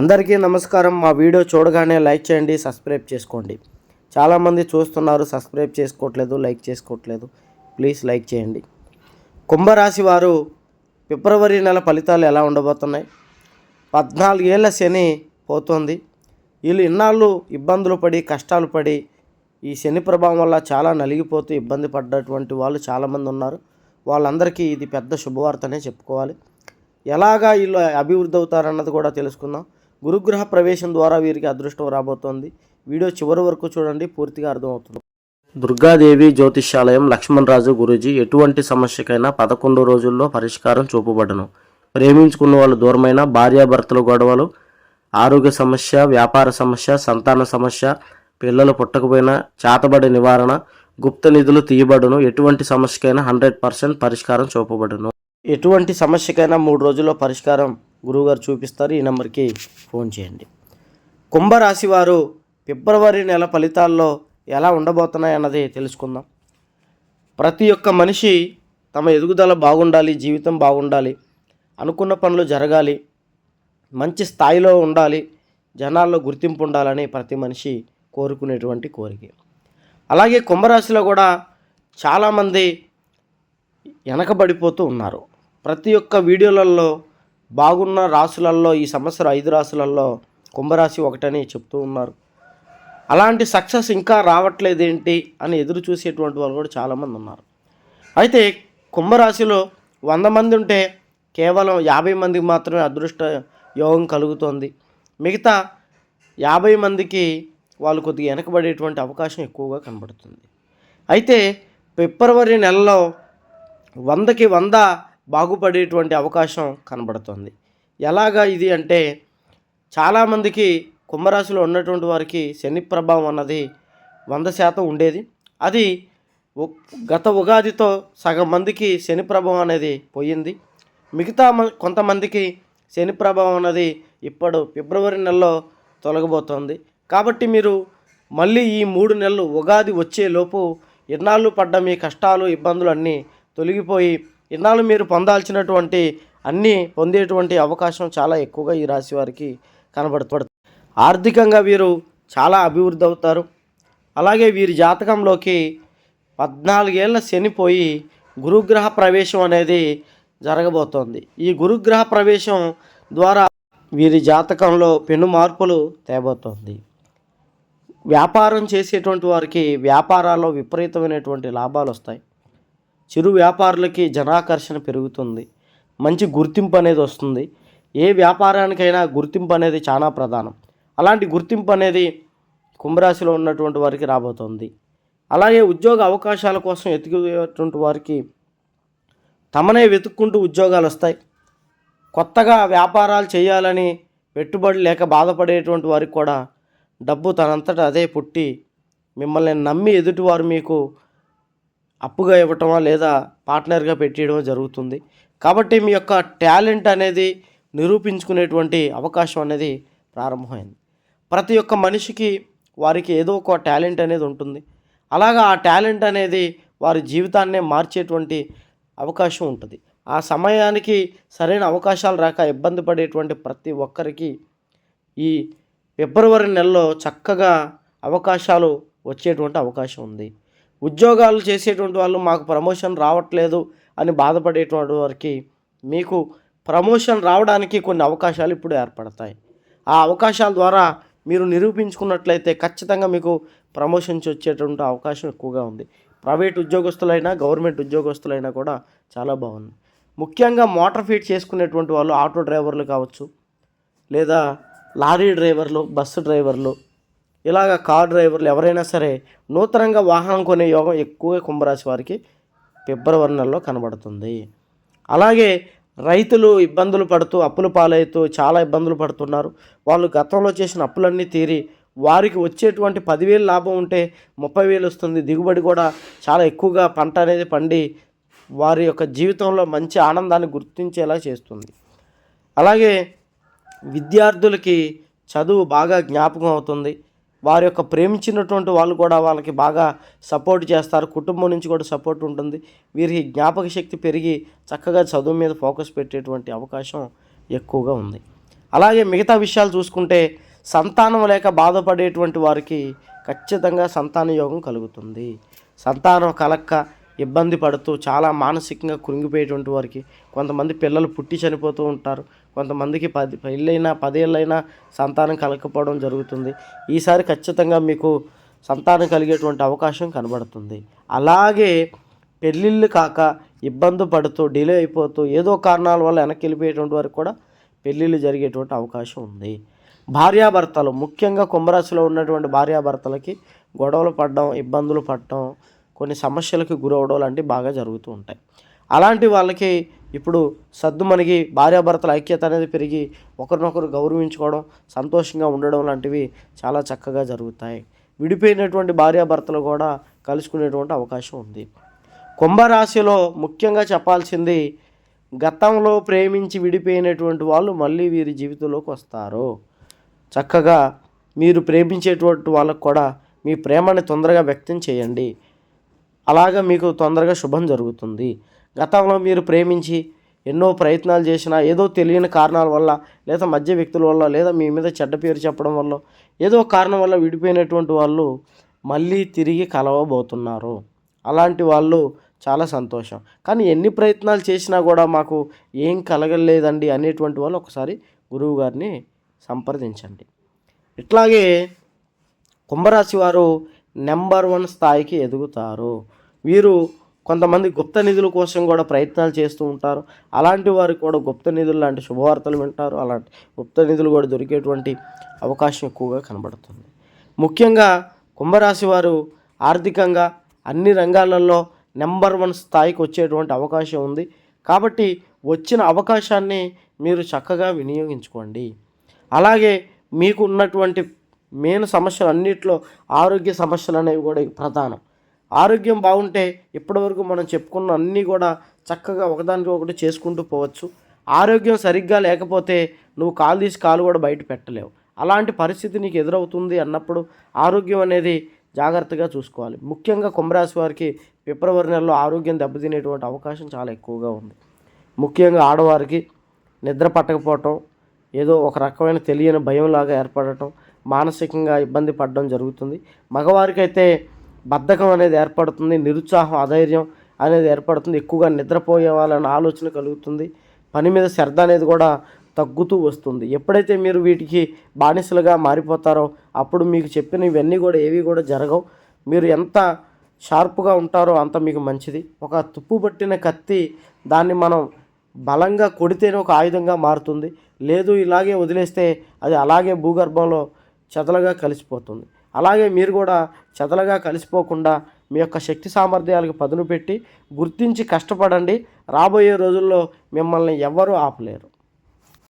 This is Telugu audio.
అందరికీ నమస్కారం. మా వీడియో చూడగానే లైక్ చేయండి సబ్స్క్రైబ్ చేసుకోండి. చాలామంది చూస్తున్నారు సబ్స్క్రైబ్ చేసుకోవట్లేదు లైక్ చేసుకోవట్లేదు. ప్లీజ్ లైక్ చేయండి. కుంభరాశి వారు ఫిబ్రవరి నెల ఫలితాలు ఎలా ఉండబోతున్నాయి? పద్నాలుగేళ్ళ శని పోతుంది. వీళ్ళు ఇన్నాళ్ళు ఇబ్బందులు పడి కష్టాలు పడి ఈ శని ప్రభావం వల్ల చాలా నలిగిపోతూ ఇబ్బంది పడ్డటువంటి వాళ్ళు చాలామంది ఉన్నారు. వాళ్ళందరికీ ఇది పెద్ద శుభవార్తనే చెప్పుకోవాలి. ఎలాగా వీళ్ళు అభివృద్ధి అవుతారన్నది కూడా తెలుసుకుందాం. గురుగ్రహ ప్రవేశం ద్వారా వీరికి అదృష్టం రాబోతోంది. వీడియో చివరి వరకు చూడండి పూర్తిగా అర్థమవుతుంది. దుర్గాదేవి జ్యోతిష్యాలయం లక్ష్మణరాజు గురూజీ ఎటువంటి సమస్యకైనా పదకొండు రోజుల్లో పరిష్కారం చూపబడను. ప్రేమించుకున్న వాళ్ళు దూరమైన భార్యాభర్తల గొడవలు ఆరోగ్య సమస్య వ్యాపార సమస్య సంతాన సమస్య పిల్లలు పుట్టకపోయినా చేతబడి నివారణ గుప్త నిధులు తీయబడును ఎటువంటి సమస్యకైనా హండ్రెడ్ పర్సెంట్ పరిష్కారం చూపబడును. ఎటువంటి సమస్యకైనా మూడు రోజుల్లో పరిష్కారం గురువుగారు చూపిస్తారు ఈ నెంబర్కి ఫోన్ చేయండి. కుంభరాశి వారు ఫిబ్రవరి నెల ఫలితాల్లో ఎలా ఉండబోతున్నాయి అన్నది తెలుసుకుందాం. ప్రతి ఒక్క మనిషి తమ ఎదుగుదల బాగుండాలి జీవితం బాగుండాలి అనుకున్న పనులు జరగాలి మంచి స్థాయిలో ఉండాలి జనాల్లో గుర్తింపు ఉండాలని ప్రతి మనిషి కోరుకునేటువంటి కోరిక. అలాగే కుంభరాశిలో కూడా చాలామంది వెనకబడిపోతూ ఉన్నారు. ప్రతి ఒక్క వీడియోలలో బాగున్న రాశులలో ఈ సంవత్సరం ఐదు రాశులలో కుంభరాశి ఒకటని చెప్తూ ఉన్నారు. అలాంటి సక్సెస్ ఇంకా రావట్లేదేంటి అని ఎదురు చూసేటువంటి వాళ్ళు కూడా చాలామంది ఉన్నారు. అయితే కుంభరాశిలో వంద మంది ఉంటే కేవలం యాభై మందికి మాత్రమే అదృష్ట యోగం కలుగుతోంది. మిగతా యాభై మందికి వాళ్ళు కొద్దిగా వెనకబడేటువంటి అవకాశం ఎక్కువగా కనబడుతుంది. అయితే ఫిబ్రవరి నెలలో వందకి వంద బాగుపడేటువంటి అవకాశం కనబడుతుంది. ఎలాగా ఇది అంటే చాలామందికి కుంభరాశిలో ఉన్నటువంటి వారికి శని ప్రభావం అన్నది వంద శాతం ఉండేది. అది గత ఉగాదితో సగం మందికి శని ప్రభావం అనేది పోయింది. మిగతా కొంతమందికి శని ప్రభావం అన్నది ఇప్పుడు ఫిబ్రవరి నెలలో తొలగబోతోంది కాబట్టి మీరు మళ్ళీ ఈ మూడు నెలలు ఉగాది వచ్చేలోపు ఇన్నాళ్ళు పడ్డ మీ కష్టాలు ఇబ్బందులు అన్నీ తొలగిపోయి ఇన్నాళ్ళు మీరు పొందాల్సినటువంటి అన్నీ పొందేటువంటి అవకాశం చాలా ఎక్కువగా ఈ రాశి వారికి కనబడుతుంది ఆర్థికంగా వీరు చాలా అభివృద్ధి అవుతారు. అలాగే వీరి జాతకంలోకి పద్నాలుగేళ్ళ శనిపోయి గురుగ్రహ ప్రవేశం అనేది జరగబోతోంది. ఈ గురుగ్రహ ప్రవేశం ద్వారా వీరి జాతకంలో పెను మార్పులు తేబోతోంది. వ్యాపారం చేసేటువంటి వారికి వ్యాపారాల్లో విపరీతమైనటువంటి లాభాలు వస్తాయి. చిరు వ్యాపారులకి జనాకర్షణ పెరుగుతుంది. మంచి గుర్తింపు అనేది వస్తుంది. ఏ వ్యాపారానికైనా గుర్తింపు అనేది చాలా ప్రధానం. అలాంటి గుర్తింపు అనేది కుంభరాశిలో ఉన్నటువంటి వారికి రాబోతోంది. అలాగే ఉద్యోగ అవకాశాల కోసం ఎతికేటువంటి వారికి తమనే వెతుక్కుంటూ ఉద్యోగాలు వస్తాయి. కొత్తగా వ్యాపారాలు చేయాలని పెట్టుబడి లేక బాధపడేటువంటి వారికి కూడా డబ్బు తనంతట అదే పుట్టి మిమ్మల్ని నమ్మి ఎదుటివారు మీకు అప్పుగా ఇవ్వటమా లేదా పార్ట్నర్గా పెట్టేయడం జరుగుతుంది. కాబట్టి మీ యొక్క టాలెంట్ అనేది నిరూపించుకునేటువంటి అవకాశం అనేది ప్రారంభమైంది. ప్రతి ఒక్క మనిషికి వారికి ఏదో ఒక టాలెంట్ అనేది ఉంటుంది. అలాగా ఆ టాలెంట్ అనేది వారి జీవితాన్నే మార్చేటువంటి అవకాశం ఉంటుంది. ఆ సమయానికి సరైన అవకాశాలు రాక ఇబ్బంది పడేటువంటి ప్రతి ఒక్కరికి ఈ ఫిబ్రవరి నెలలో చక్కగా అవకాశాలు వచ్చేటువంటి అవకాశం ఉంది. ఉద్యోగాలు చేసేటువంటి వాళ్ళు మాకు ప్రమోషన్ రావట్లేదు అని బాధపడేటువంటి వారికి మీకు ప్రమోషన్ రావడానికి కొన్ని అవకాశాలు ఇప్పుడు ఏర్పడతాయి. ఆ అవకాశాల ద్వారా మీరు నిరూపించుకున్నట్లయితే ఖచ్చితంగా మీకు ప్రమోషన్స్ వచ్చేటువంటి అవకాశం ఎక్కువగా ఉంది. ప్రైవేట్ ఉద్యోగస్తులైనా గవర్నమెంట్ ఉద్యోగస్తులైనా కూడా చాలా బాగుంది. ముఖ్యంగా మోటార్ ఫీట్ చేసుకునేటువంటి వాళ్ళు ఆటో డ్రైవర్లు కావచ్చు లేదా లారీ డ్రైవర్లు బస్సు డ్రైవర్లు ఇలాగ కార్ డ్రైవర్లు ఎవరైనా సరే నూతనంగా వాహనం కొనే యోగం ఎక్కువ కుంభరాశి వారికి ఫిబ్రవరి నెలలో కనబడుతుంది. అలాగే రైతులు ఇబ్బందులు పడుతూ అప్పుల పాలవుతూ చాలా ఇబ్బందులు పడుతున్నారు. వాళ్ళు గతంలో చేసిన అప్పులన్నీ తీరి వారికి వచ్చేటువంటి పదివేలు లాభం ఉంటే ముప్పై వేలు వస్తుంది. దిగుబడి కూడా చాలా ఎక్కువగా పంట అనేది పండి వారి యొక్క జీవితంలో మంచి ఆనందాన్ని గుర్తించేలా చేస్తుంది. అలాగే విద్యార్థులకి చదువు బాగా జ్ఞాపకం అవుతుంది. వారి యొక్క ప్రేమించినటువంటి వాళ్ళు కూడా వాళ్ళకి బాగా సపోర్ట్ చేస్తారు. కుటుంబం నుంచి కూడా సపోర్ట్ ఉంటుంది. వీరికి జ్ఞాపక శక్తి పెరిగి చక్కగా చదువు మీద ఫోకస్ పెట్టేటువంటి అవకాశం ఎక్కువగా ఉంది. అలాగే మిగతా విషయాలు చూసుకుంటే సంతానం లేక బాధపడేటువంటి వారికి ఖచ్చితంగా సంతాన యోగం కలుగుతుంది. సంతానం కలక్క ఇబ్బంది పడుతూ చాలా మానసికంగా కృంగిపోయేటువంటి వారికి కొంతమంది పిల్లలు పుట్టి చనిపోతూ ఉంటారు. కొంతమందికి పది పెళ్ళైనా పదేళ్ళైనా సంతానం కలగకపోవడం జరుగుతుంది. ఈసారి ఖచ్చితంగా మీకు సంతానం కలిగేటువంటి అవకాశం కనబడుతుంది. అలాగే పెళ్ళిళ్ళు కాక ఇబ్బంది పడుతూ డిలే అయిపోతూ ఏదో కారణాల వల్ల వెనక్కి వెళ్ళిపోయేటువంటి వారికి కూడా పెళ్ళిళ్ళు జరిగేటువంటి అవకాశం ఉంది. భార్యాభర్తలు ముఖ్యంగా కుంభరాశిలో ఉన్నటువంటి భార్యాభర్తలకి గొడవలు పడడం ఇబ్బందులు పడటం కొన్ని సమస్యలకు గురవడం లాంటివి బాగా జరుగుతూ ఉంటాయి. అలాంటి వాళ్ళకి ఇప్పుడు సద్దు మనకి భార్యాభర్తల ఐక్యత అనేది పెరిగి ఒకరినొకరు గౌరవించుకోవడం సంతోషంగా ఉండడం లాంటివి చాలా చక్కగా జరుగుతాయి. విడిపోయినటువంటి భార్యాభర్తలు కూడా కలుసుకునేటువంటి అవకాశం ఉంది. కుంభరాశిలో ముఖ్యంగా చెప్పాల్సింది గతంలో ప్రేమించి విడిపోయినటువంటి వాళ్ళు మళ్ళీ వీరి జీవితంలోకి వస్తారు. చక్కగా మీరు ప్రేమించేటువంటి వాళ్ళకు కూడా మీ ప్రేమని తొందరగా వ్యక్తం చేయండి. అలాగా మీకు తొందరగా శుభం జరుగుతుంది. గతంలో మీరు ప్రేమించి ఎన్నో ప్రయత్నాలు చేసినా ఏదో తెలియని కారణాల వల్ల లేదా మధ్య వ్యక్తుల వల్ల లేదా మీ మీద చెడ్డ పేరు చెప్పడం వల్ల ఏదో కారణం వల్ల విడిపోయినటువంటి వాళ్ళు మళ్ళీ తిరిగి కలవబోతున్నారు. అలాంటి వాళ్ళు చాలా సంతోషం. కానీ ఎన్ని ప్రయత్నాలు చేసినా కూడా మాకు ఏం కలగలేదండి అనేటువంటి వాళ్ళు ఒకసారి గురువు గారిని సంప్రదించండి. ఇట్లాగే కుంభరాశి వారు నెంబర్ వన్ స్థాయికి ఎదుగుతారు. వీరు కొంతమంది గుప్త నిధుల కోసం కూడా ప్రయత్నాలు చేస్తూ ఉంటారు. అలాంటి వారు కూడా గుప్త నిధులు లాంటి శుభవార్తలు వింటారు. అలాంటి గుప్త నిధులు కూడా దొరికేటువంటి అవకాశం ఎక్కువగా కనబడుతుంది. ముఖ్యంగా కుంభరాశి వారు ఆర్థికంగా అన్ని రంగాలలో నెంబర్ వన్ స్థాయికి వచ్చేటువంటి అవకాశం ఉంది. కాబట్టి వచ్చిన అవకాశాన్ని మీరు చక్కగా వినియోగించుకోండి. అలాగే మీకు ఉన్నటువంటి మెయిన్ సమస్యలు అన్నిట్లో ఆరోగ్య సమస్యలు అనేవి కూడా ప్రధానం. ఆరోగ్యం బాగుంటే ఇప్పటివరకు మనం చెప్పుకున్న అన్నీ కూడా చక్కగా ఒకదానికి ఒకటి చేసుకుంటూ పోవచ్చు. ఆరోగ్యం సరిగ్గా లేకపోతే నువ్వు కాలు తీసి కాలు కూడా బయట పెట్టలేవు. అలాంటి పరిస్థితి నీకు ఎదురవుతుంది అన్నప్పుడు ఆరోగ్యం అనేది జాగ్రత్తగా చూసుకోవాలి. ముఖ్యంగా కుంభరాశి వారికి ఫిబ్రవరి నెలలో ఆరోగ్యం దెబ్బతినేటువంటి అవకాశం చాలా ఎక్కువగా ఉంది. ముఖ్యంగా ఆడవారికి నిద్ర పట్టకపోవటం ఏదో ఒక రకమైన తెలియని భయంలాగా ఏర్పడటం మానసికంగా ఇబ్బంది పడడం జరుగుతుంది. మగవారికైతే బద్ధకం అనేది ఏర్పడుతుంది నిరుత్సాహం అధైర్యం అనేది ఏర్పడుతుంది. ఎక్కువగా నిద్రపోయే వాళ్ళని ఆలోచన కలుగుతుంది. పని మీద శ్రద్ధ అనేది కూడా తగ్గుతూ వస్తుంది. ఎప్పుడైతే మీరు వీటికి బానిసలుగా మారిపోతారో అప్పుడు మీకు చెప్పిన ఇవన్నీ కూడా ఏవి కూడా జరగవు. మీరు ఎంత షార్ప్గా ఉంటారో అంత మీకు మంచిది. ఒక తుప్పు పట్టిన కత్తి దాన్ని మనం బలంగా కొడితేనే ఒక ఆయుధంగా మారుతుంది. లేదు ఇలాగే వదిలేస్తే అది అలాగే భూగర్భంలో చెదలుగా కలిసిపోతుంది. అలాగే మీరు కూడా చెదలుగా కలిసిపోకుండా మీ యొక్క శక్తి సామర్థ్యాలకు పదును పెట్టి గుర్తించి కష్టపడండి. రాబోయే రోజుల్లో మిమ్మల్ని ఎవ్వరూ ఆపలేరు.